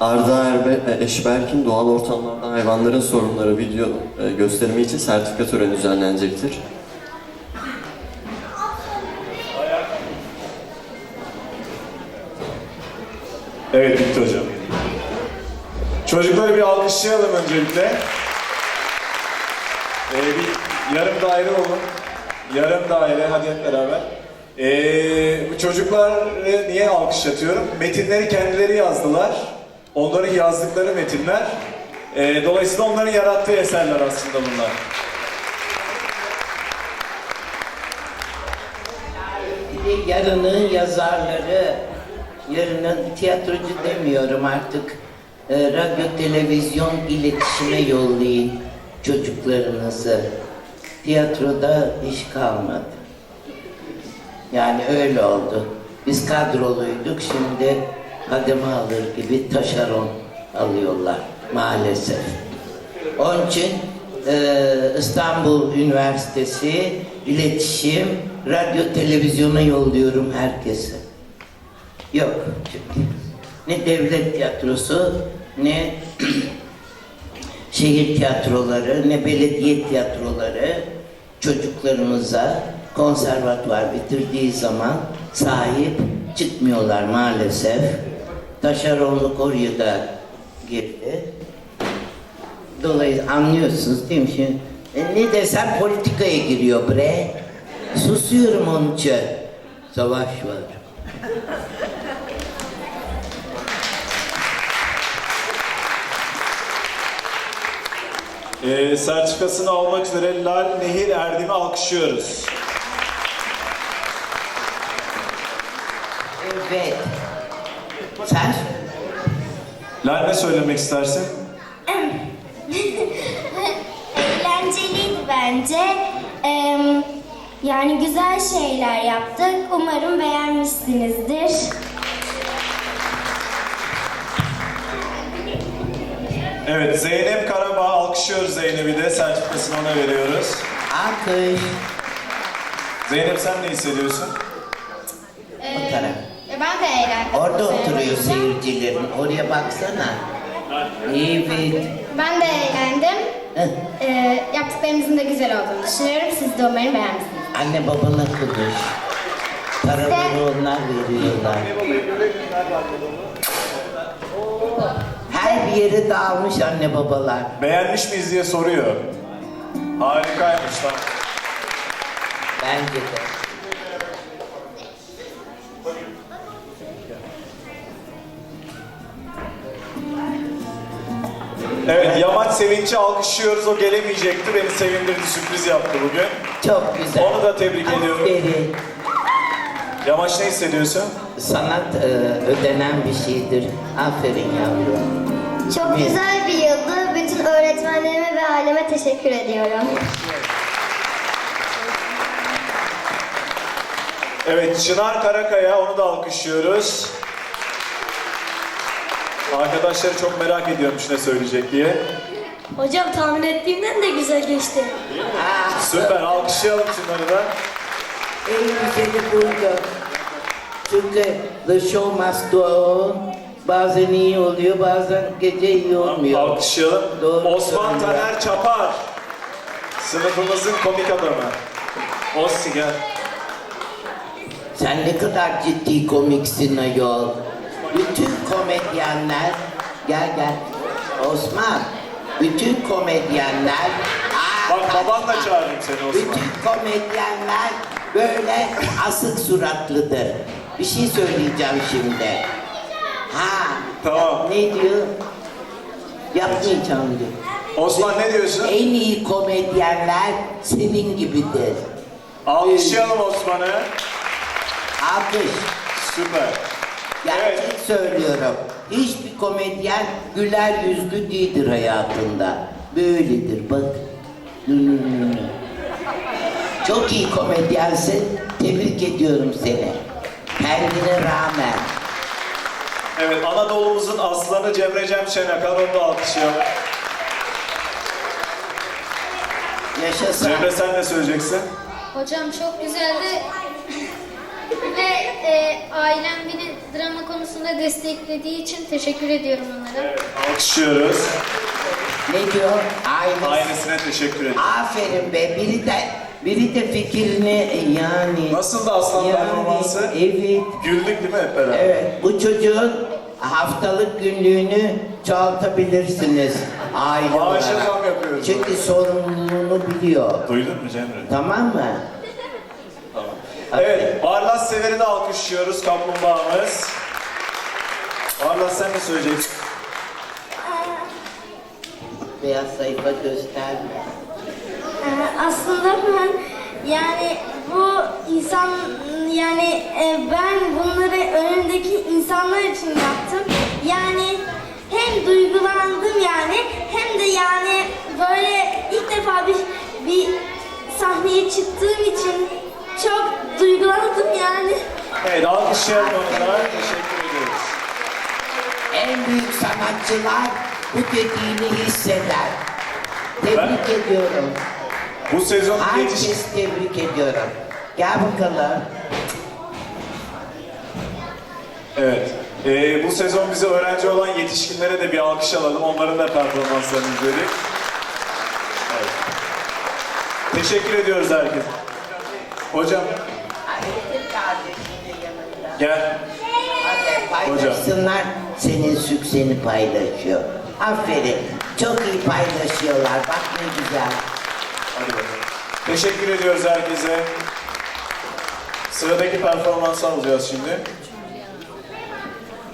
Arda Erbe, e, Eşberk'in doğal ortamlarda hayvanların sorunları video e, gösterimi için sertifika töreni düzenlenecektir. Evet bitti hocam. Çocukları bir alkışlayalım öncelikle. Ee, bir yarım daire olun. Yarım daire hadi hep beraber. Ee, çocukları niye alkışlatıyorum? Metinleri kendileri yazdılar. Onların yazdıkları metinler. Ee, dolayısıyla onların yarattığı eserler aslında bunlar. Yarının yazarları, yarının tiyatrocu demiyorum artık. Ee, radyo, televizyon iletişime yollayın çocuklarınızı. Tiyatroda iş kalmadı. Yani öyle oldu. Biz kadroluyduk, şimdi hademe alır gibi taşeron alıyorlar maalesef. Onun için e, İstanbul Üniversitesi İletişim, Radyo Televizyona yolluyorum herkese. Yok çünkü. Ne devlet tiyatrosu, ne şehir tiyatroları, ne belediye tiyatroları çocuklarımıza konservatuvar bitirdiği zaman sahip çıkmıyorlar maalesef. Taşeronluk oraya da girdi. Dolayısıyla anlıyorsunuz değil mi? Şimdi, e, ne desem politikaya giriyor bre. Susuyorum onun için. Savaş var. Ee, sertifikasını almak üzere Lal Nehir Erdem'i alkışlıyoruz. Evet. Sen? Lal ne söylemek istersin? Eğlenceliydi bence. Eee, yani güzel şeyler yaptık. Umarım beğenmişsinizdir. Evet, Zeynep Karabağ alkışlıyoruz Zeynep'i de. Sertifikasını ona veriyoruz. Alkış. Zeynep sen ne hissediyorsun? Ben de eğlendim. Orada oturuyor seyircilerin. Oraya baksana. Evet. Ben de eğlendim. Heh. Eee, yaptıklarımızın da güzel olduğunu düşünüyorum. Siz de umarım beğenmişsiniz. Anne babana kıvır. Paraları onlar veriyorlar. Her bir yere dağılmış anne babalar. Beğenmiş miyiz diye soruyor. Harikaymış tamam. Bence de. Evet, Yamaç Sevinç'i alkışlıyoruz. O gelemeyecekti. Beni sevindirdi, sürpriz yaptı bugün. Çok güzel. Onu da tebrik ediyorum. Aferin. Yamaç ne hissediyorsun? Sanat e, ödenen bir şeydir. Aferin yavrum. Çok güzel bir yıldı. Bütün öğretmenlerime ve aileme teşekkür ediyorum. Evet, Çınar Karakaya, onu da alkışlıyoruz. Arkadaşları çok merak ediyormuş ne söyleyecek diye. Hocam tahmin ettiğimden de güzel geçti. Süper, alkışlayalım Çınar'ı da. en güzeli buydu. Çünkü the show must go on. Bazen iyi oluyor, bazen gece iyi olmuyor. Alkışlayalım. Doğru Osman söylüyor. Taner Çapar. Sınıfımızın komik adamı. Ossi gel. Sen ne kadar ciddi komiksin ayol. Bütün komedyenler, gel gel. Osman, bütün komedyenler... Aa, Bak babanla çağırayım seni Osman. Bütün komedyenler böyle asık suratlıdır. Bir şey söyleyeceğim şimdi. Ha. Tamam. Ne diyor? Yapmayacağım diyor. Osman ne diyorsun? En iyi komedyenler senin gibidir. Alkışlayalım Osman'ı. Alkış. Süper. Gerçek Evet. söylüyorum. Hiçbir komedyen güler yüzlü değildir hayatında. Böyledir bak. Çok iyi komedyensin. Tebrik ediyorum seni. Kendine rağmen. Evet, Anadolu'muzun aslanı Cemre Cem Şenakan, onu da alkışlayalım. Yaşasın. Cemre sen ne söyleyeceksin? Hocam çok güzeldi ve e, ailem beni drama konusunda desteklediği için teşekkür ediyorum onlara. Alkışlıyoruz. Ne diyor? Aynı. Aynısına teşekkür ederim. Aferin be. Biri de biri de fikrini yani. Nasıl da aslan Yani, performansı? Evet. Güldük değil mi hep beraber? Evet. Bu çocuğun haftalık günlüğünü çoğaltabilirsiniz. Aile Maaşa olarak. zam yapıyoruz. Çünkü sorumluluğunu biliyor. Duydun mu Cemre? Tamam mı? Evet, Barlas Sever'i de alkışlıyoruz kaplumbağamız. Barlas sen ne söyleyeceksin? Beyaz sayfa gösterme. Ee, aslında ben yani bu insan yani e, ben bunları önümdeki insanlar için yaptım. Yani hem duygulandım yani hem de yani böyle ilk defa bir, bir sahneye çıktığım için. Evet, alkışlayalım onlara. Teşekkür ediyoruz. En büyük sanatçılar bu dediğini hisseder. Tebrik ediyorum. Bu sezon yetiş... Herkes tebrik ediyorum. Gel bakalım. Evet. Ee, bu sezon bize öğrenci olan yetişkinlere de bir alkış alalım. Onların da performanslarını izledik. Evet. Teşekkür ediyoruz herkese. Hocam Hadi kardeşinin yanında. gel. Hadi paylaşsınlar. Senin sükseni paylaşıyor. Aferin. Çok iyi paylaşıyorlar. Bak ne güzel. Hadi bakalım. Teşekkür ediyoruz herkese. Sıradaki performansı alacağız şimdi.